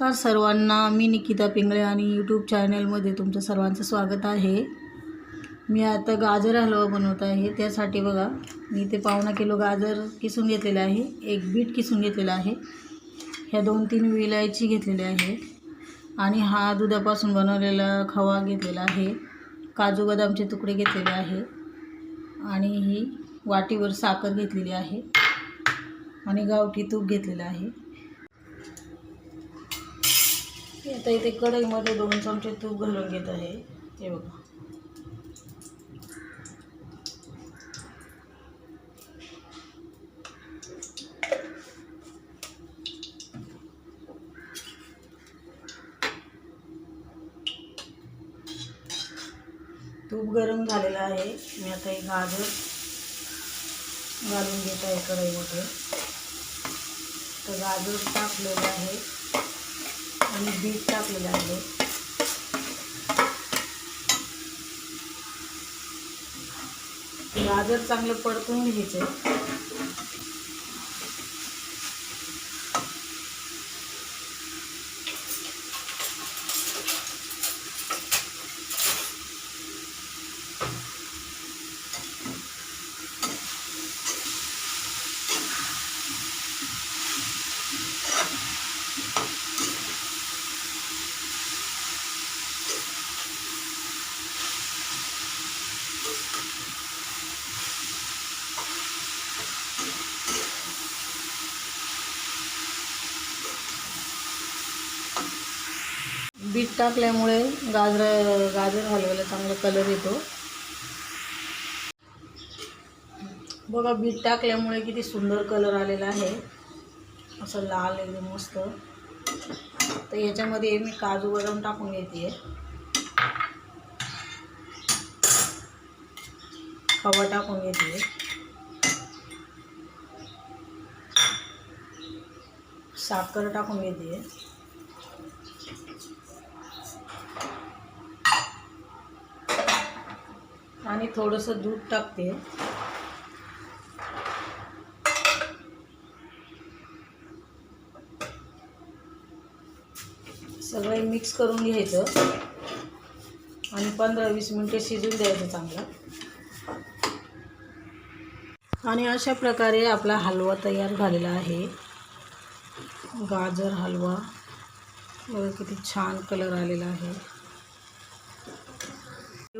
नमस्कार सर्वांना. मी निकिता पिंगळे आणि यूट्यूब चॅनलमध्ये तुमचं सर्वांचं स्वागत आहे. मी आता गाजर हलवा बनवत आहे. त्यासाठी बघा मी इथे पावणा किलो गाजर किसून घेतलेलं आहे. एक बीट किसून घेतलेला आहे. ह्या दोन तीन विलायची घेतलेल्या आहे. आणि हा दुधापासून बनवलेला खवा घेतलेला आहे. काजू बदामचे तुकडे घेतलेले आहे. आणि ही वाटीवर साखर घेतलेली आहे. आणि गावठी तूप घेतलेलं आहे. आता इथे कढईमध्ये दोन चमचे तूप घालून घेत आहे. हे बघा. तूप गरम झालेलं आहे. मी आता हे गाजर घालून घेत आहे कढईमध्ये. तर गाजर टाकलेलं आहे. आणि बीट टाकलेलं आहे गाजर चांगलं परतून घ्यायचं. बीट टाकल्यामुळे गाजर गाजर हलवायला चांगला कलर येतो. बघा बीट टाकल्यामुळे किती सुंदर कलर आलेला आहे. असं लाल एकदम मस्त. तर याच्यामध्ये मी काजू बदाम टाकून घेते. खवा टाकून घेते. साखर टाकून घेते. आणि थोडंसं दूध टाकते. सगळे मिक्स करून घ्यायचं. आणि पंधरा वीस मिनटं शिजून द्यायचं चांगलं. आणि अशा प्रकारे आपला हलवा तयार झालेला आहे. गाजर हलवा. बघा किती छान कलर आलेला आहे.